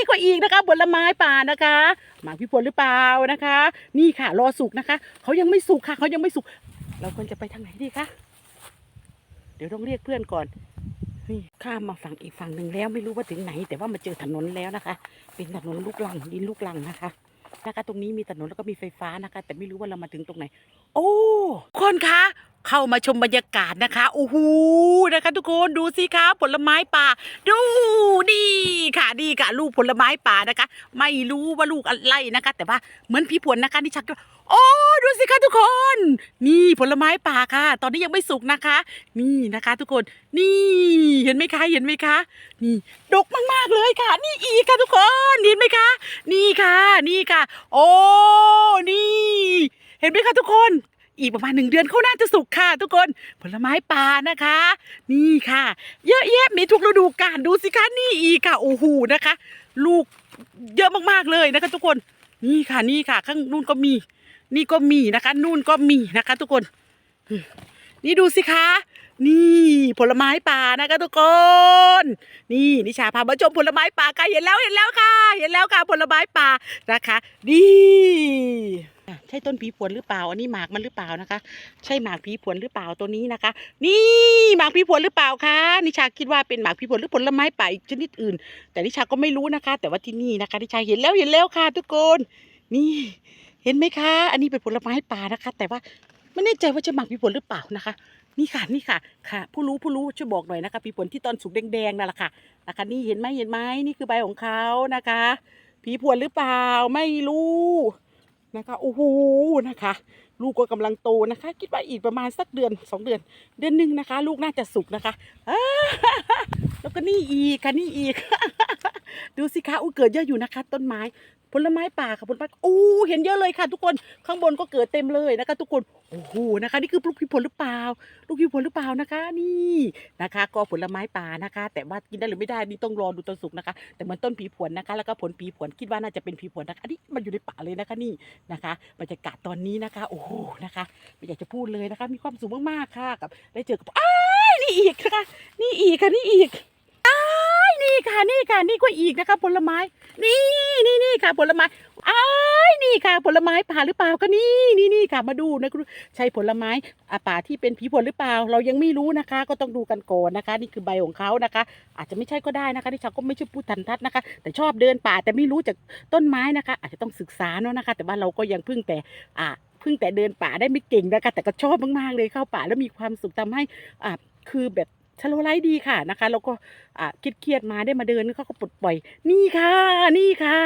ี่ก็อีกนะคะผลไม้ป่านะคะหมากพี่พลหรือเปล่านะคะ นี่ค่ะรอสุกนะคะเขายังไม่สุกค่ะเขายังไม่สุก เราควรจะไปทางไหนดีคะเดี๋ยวต้องเรียกเพื่อนก่อนนี่ข้ามมาฝั่งอีกฝั่งหนึ่งแล้วไม่รู้ว่าถึงไหน แต่ว่ามาเจอถนนแล้วนะคะ เป็นถนนลูกลังดินลูกลังนะคะนะคะ ตรงนี้มีถนนแล้วก็มีไฟฟ้านะคะ แต่ไม่รู้ว่าเรามาถึงตรงไหน โอ้คนคะ เข้ามาชมบรรยากาศนะคะโอ้โหนะคะ ทุกคนดูสิคะผลไม้ป่า ดูดีค่ะดีค่ะลูกผลไม้ป่านะคะ ไม่รู้ว่าลูกอะไรนะคะ แต่ว่าเหมือนผีผวนนะคะนี่ชักโอ้ดูสิคะทุกคน นี่ผลไม้ป่าค่ะ ตอนนี้ยังไม่สุกนะคะ นี่นะคะ ทุกคนนี่เห็นไหมคะเห็นไหมคะ นี่ดกมากๆเลยค่ะ นี่อีกค่ะทุกคนเห็นไหมคะ นี่ค่ะ นี่ค่ะ โอ้นี่ เห็นไหมคะทุกคน อีกประมาณหนึ่งเดือนเขาน่าจะสุกค่ะ ทุกคนผลไม้ป่านะคะ นี่ค่ะ เยอะแยะมีทุกฤดูกาลดูสิคะนี่อีกค่ะโอ้โหนะคะ ลูกเยอะมากๆเลยนะคะ ทุกคนนี่ค่ะนี่ค่ะ ข้างนู่นก็มี นี่ก็มีนะคะ นู่นก็มีนะคะ ทุกคนนี่ดูสิคะ นี่ผลไม้ป่านะคะทุกคน นี่นิชาพามาชมผลไม้ป่าค่ะเห็นแล้วเห็นแล้วค่ะ เห็นแล้วค่ะผลไม้ป่านะคะดี ใช่ต้นผีผวนหรือเปล่า อันนี้หมากมันหรือเปล่านะคะ ใช่หมากผีผวนหรือเปล่าตัวนี้นะคะ นี่หมากผีผวนหรือเปล่าคะนิชาคิดว่าเป็นหมากผีผวนหรือผลไม้ป่าอีกชนิดอื่น แต่นิชาก็ไม่รู้นะคะ แต่ว่าที่นี่นะคะนิชาเห็นแล้วเห็นแล้วค่ะ ทุกคนนี่เห็นไหมคะ อันนี้เป็นผลไม้ป่านะคะ แต่ว่าไม่แน่ใจว่าจะหมากผีผวนหรือเปล่านะคะ นี่ค่ะนี่ค่ะค่ะ ผู้รู้ผู้รู้ช่วยบอกหน่อยนะคะผีผลที่ตอนสุกแดงๆนั่นแหละค่ะนะคะนี่เห็นไหมเห็นไหมนี่คือใบของเขานะคะผีผวนหรือเปล่าไม่รู้ นะคะโอ้โหนะคะ ลูกก็กำลังโตนะคะ คิดว่าอีกประมาณสักเดือนสองเดือน เดือนหนึ่งนะคะ ลูกน่าจะสุกนะคะแล้วก็นี่อีกค่ะนี่อีก ดูสิคะอู้เกิดเยอะอยู่นะคะ ต้นไม้ ผลไม้ป่าค่ะผลไม้อู้เห็นเยอะเลยค่ะ ทุกคนข้างบนก็เกิดเต็มเลยนะคะ ทุกคนโอ้โหนะคะ นี่คือลูกพิผลหรือเปล่า ลูกพิผลหรือเปล่านะคะ นี่นะคะ ก็ผลไม้ป่านะคะ แต่ว่ากินได้หรือไม่ได้นี่ต้องรอดูตอนสุกนะคะ แต่เหมือนต้นผีผวนนะคะ แล้วก็ผลผีผวนคิดว่าน่าจะเป็นผีผวนนะคะอันนี้มันอยู่ในป่าเลยนะคะนี่นะคะบรรยากาศตอนนี้นะคะ โอ้โหนะคะไม่อยากจะพูดเลยนะคะ มีความสุขมากๆค่ะกับได้เจอกับอ้านี่อีกค่ะ นี่อีกค่ะนี่อีกอ้ายนี่ ค่ะนี่ค่ะนี่ก็อีกนะคะผลไม้ นี่นี่นี่ค่ะผลไม้อ้ายนี่ค่ะ ผลไม้ป่าหรือเปล่าก็นี่นี่นี่ค่ะมาดูนะคุณใช่ผลไม้อาป่าที่เป็นผีผลหรือเปล่า เรายังไม่รู้นะคะ ก็ต้องดูกันก่อนนะคะ นี่คือใบของเขานะคะ อาจจะไม่ใช่ก็ได้นะคะที่ชาวก็ไม่ใช่ผู้ทันทัดนะคะ แต่ชอบเดินป่าแต่ไม่รู้จากต้นไม้นะคะ อาจจะต้องศึกษาเนาะนะคะ แต่ว่าเราก็ยังพิ่งแต่อ่าเพิ่งแต่เดินป่าได้ไม่เก่งนะคะแต่ก็ชอบมากๆเลยเข้าป่าแล้วมีความสุขทำให้อ่าคือแบบ ชโลไลดีค่ะนะคะ แล้วก็คิดเครียดมาได้มาเดินเขาก็ปลดปล่อย นี่ค่ะ นี่ค่ะ